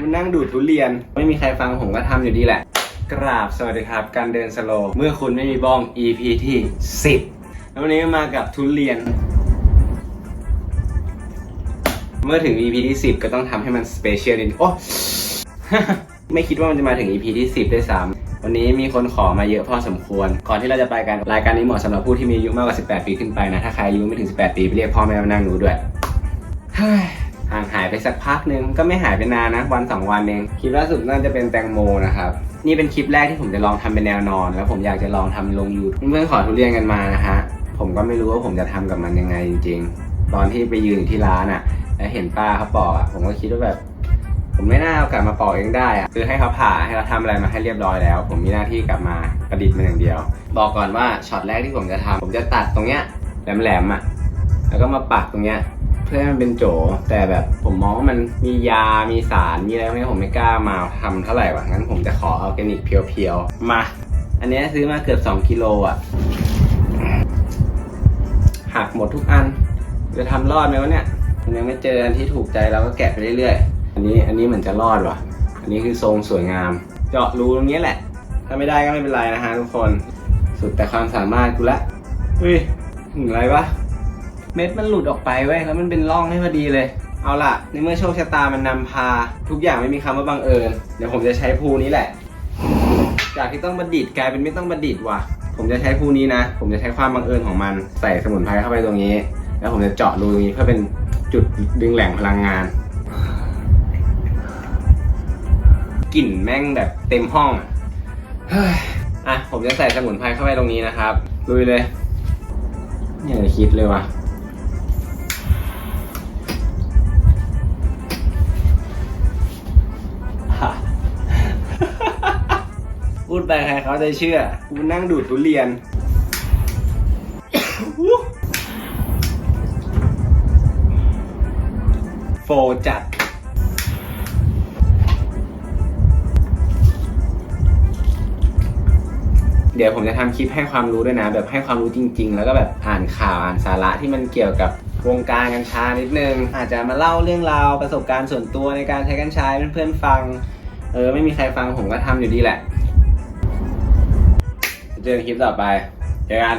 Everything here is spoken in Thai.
กูนั่งดูดทุเรียน ไม่มีใครฟังผมก็ทำอยู่ดีแหละ กราบสวัสดีครับ การเดินสโลว์เมื่อคุณไม่มีบ้อง EP ที่10แล้ววันนี้มากับทุเรียน เมื่อถึง EP ที่ 10 ก็ต้องทำให้มันสเปเชียลนิดโอ้ ไม่คิดว่ามันจะมาถึง EP ที่ 10ด้ซ้ำวันนี้มีคนขอมาเยอะพอสมควร ก่อนที่เราจะไปกันรายการนี้เหมาะสำหรับผู้ที่มีอายุมากกว่า 18 ปีขึ้นไปนะ ถ้าใครอายุไม่ถึง 18 ปีไปเรียกพ่อแม่มานั่งดูด้วยายไปสักพักหนึ่งก็ไม่หายไปนานนะวันสองวันเองคลิปล่าสุดน่าจะเป็นแตงโมนะครับนี่เป็นคลิปแรกที่ผมจะลองทำเป็นแนวนอน แล้วผมอยากจะลองทำลงยูทูบเพื่อนๆขอทุเรียนกันมานะฮะผมก็ไม่รู้ว่าผมจะทำกับมันยังไงจริง ๆ ตอนที่ไปยืนอยู่ที่ร้านอะ แล้วเห็นป้าเขาปอกอะผมก็คิดว่าแบบผมไม่น่าเอากลับมาปอกเองได้อะคือให้เขาผ่าให้เขาทำอะไรมาให้เรียบร้อยแล้ว ผมมีหน้าที่กลับมาประดิษฐ์มันอย่างเดียว บอกก่อนว่าช็อตแรกที่ผมจะทำผมจะตัดตรงเนี้ยแหลมๆอะแล้วก็มาปักตรงเนี้ย เพื่อให้มันเป็นโจ แต่แบบผมมองว่ามันมียา มีสาร มีอะไรพวกนี้ผมไม่กล้ามาทำเท่าไหร่วะงั้นผมจะขอออร์แกนิกเพียวๆ มา อันนี้ซื้อมาเกือบ 2กิโลอะ หักหมดทุกอัน จะทำรอดไหมวะเนี่ยยังไม่เจออันที่ถูกใจเราก็แกะไปเรื่อยๆ อันนี้อันนี้เหมือนจะรอดว่ะ อันนี้คือทรงสวยงาม เจาะรูตรงนี้แหละ ถ้าไม่ได้ก็ไม่เป็นไรนะฮะทุกคน สุดแต่ความสามารถกูละเฮ้ยถึงอะไรวะ เม็ดมันหลุดออกไปเว้ยแล้วมันเป็นร่องให้พอดีเลย เอาล่ะ ในเมื่อโชคชะตามันนำพา ทุกอย่างไม่มีคำว่าบังเอิญ เดี๋ยวผมจะใช้ภูนี้แหละ จากที่ต้องประดิษฐ์กลายเป็นไม่ต้องประดิษฐ์ว่ะ ผมจะใช้ภูนี้นะ ผมจะใช้ความบังเอิญของมัน ใส่สมุนไพรเข้าไปตรงนี้ แล้วผมจะเจาะรูตรงนี้เพื่อเป็นจุดดึงแหล่งพลังงาน กลิ่นแม่งแบบเต็มห้องอะเฮ้ยอะ ผมจะใส่สมุนไพรเข้าไปตรงนี้นะครับลุยเลยไม่อยาคิดเลยว่ะ พูดไปใครเขาจะเชื่อ กูนั่งดูดทุเรียน โฟจัด เดี๋ยวผมจะทำคลิปให้ความรู้ด้วยนะ แบบให้ความรู้จริง ๆ แล้วก็แบบอ่านข่าวอ่านสาระที่มันเกี่ยวกับวงการกัญชานิดนึง อาจจะมาเล่าเรื่องราวประสบการณ์ส่วนตัวในการใช้กัญชาให้เพื่อนๆฟัง เออไม่มีใครฟังผมก็ทำอยู่ดีแหละ เจอกันคลิปต่อไป เจอกัน